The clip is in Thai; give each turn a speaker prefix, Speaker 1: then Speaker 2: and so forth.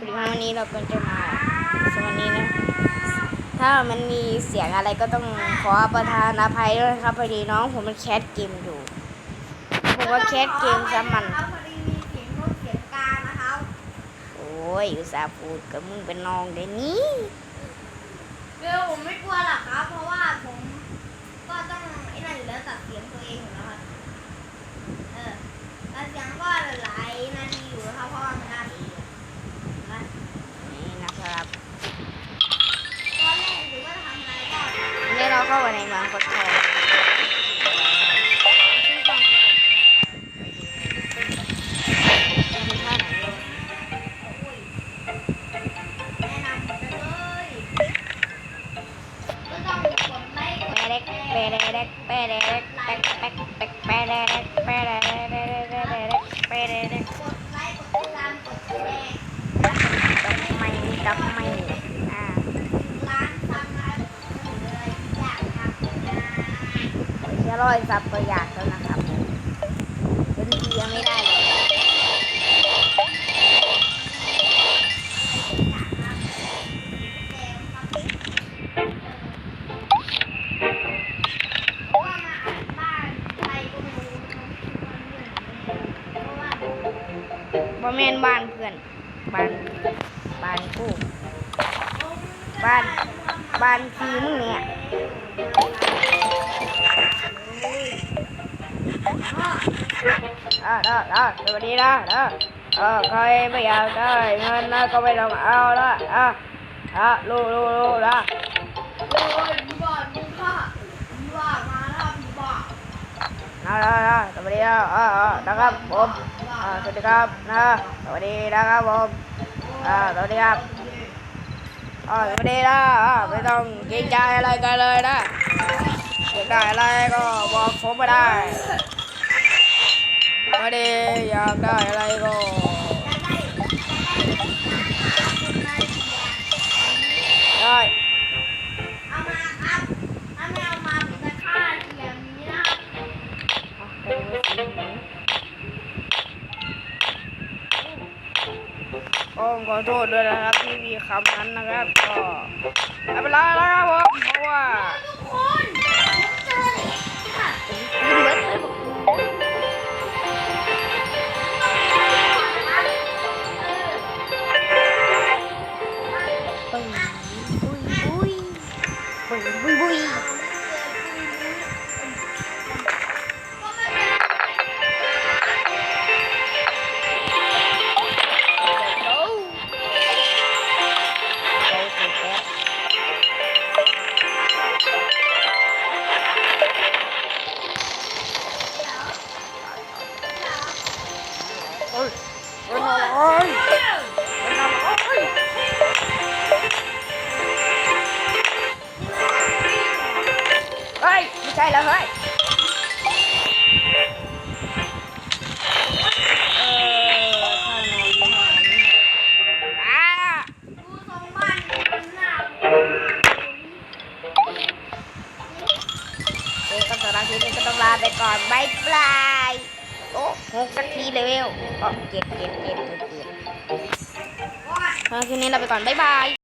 Speaker 1: สวัสดีครับวันนี้เราก็จะมาสวัสดีนะ ถ้ามันมีเสียงอะไรก็ต้องขอประทานอภัยด้วยนะครับพอดีน้องผมมันแคสเกมอยู่ผมว่าแคสเกมซะมัน
Speaker 2: พอดีมีเสียงรถเสียงกางนะครับ
Speaker 1: โอ้ยอุตส่าห์พูดกับมึงเป็นน้องเดี๋ยวนี้
Speaker 2: เดี๋ยวผมไม่กลัวหรอกครับเพราะว่าผมก็ต้องไอ้นั่นอยู่แล้วตัดเสียงตัวเองอยู่แล้วครับเออตัดเสียงก็หลายนาทีอยู่นะครับเพราะว่ามันนาทีอยู่นะ
Speaker 1: นี่นะครับ
Speaker 2: ตอนแรกหรือว่าทำอะไรก็
Speaker 1: วันนี้ เราเข้ามาในเมืองโคตรทองชื่อฟังเป็นท่าไหนเลย
Speaker 2: แนะนำไปเลยก็ต้องกดไลค์กด
Speaker 1: แปะเด็ก
Speaker 2: แช
Speaker 1: แปะ
Speaker 2: ร์
Speaker 1: เด็กแปะเด็กแปะแปะแปะแปะเด็กแปะเด็กแปะเด็ก
Speaker 2: ร้
Speaker 1: อ
Speaker 2: ย
Speaker 1: ซับตัวอยากแล้วนะครับเป็นทียังไม่ได้เลย
Speaker 2: ว่ามาอ่านบ้านเพราะว่า
Speaker 1: บ่แม่นบ้านเพื่อน บ้าน บ้านกูบ้าน บ้านพี่มึงเนี่ยอ่าได้ได้สวัสดีนะนะเออใครไม่อยากได้เงินนะก็ไม่ต้องเอาละอะอะรู้รู้รู้นะ
Speaker 2: โอ้ยมีบ่อนมีค่ะมีบ่อนมาแล้วมีบ่อน
Speaker 1: นะนะนะสวัสดีนะอ่าอ่านะครับผมอ่าสวัสดีครับนะสวัสดีนะครับผมอ่าสวัสดีครับ อ่าสวัสดีนะไม่ต้องเกรงใจอะไรกันเลยนะอยากได้อะไรก็บอกผมมาได้ไม่ดีอยากได้อะไรก็ ก็ขอโทษด้วยนะครับที่มีคำนั้นนะครับ ก็ไม่เป็นไรแล้วครับผมเพราะว่า
Speaker 2: ทุกคนเจอเลยค่ะ
Speaker 1: บิดเลยบุยบุยบุยบุย อยเฮ้ย ไม่ใช่แล้วเฮ้ยเออข้างในมีหอนอ่า
Speaker 2: ดูทรงบ้านมันหน้า
Speaker 1: ยวก็สำหรับคลิปนี้ก็ต้องลาไปก่อนบายบาย โอ้หกนาทีเลเวลอ๋อเก็บเก็บเก็บเจ็ดเจ็ด
Speaker 2: ว่า
Speaker 1: เออคืนนี้เราไปก่อนบายบาย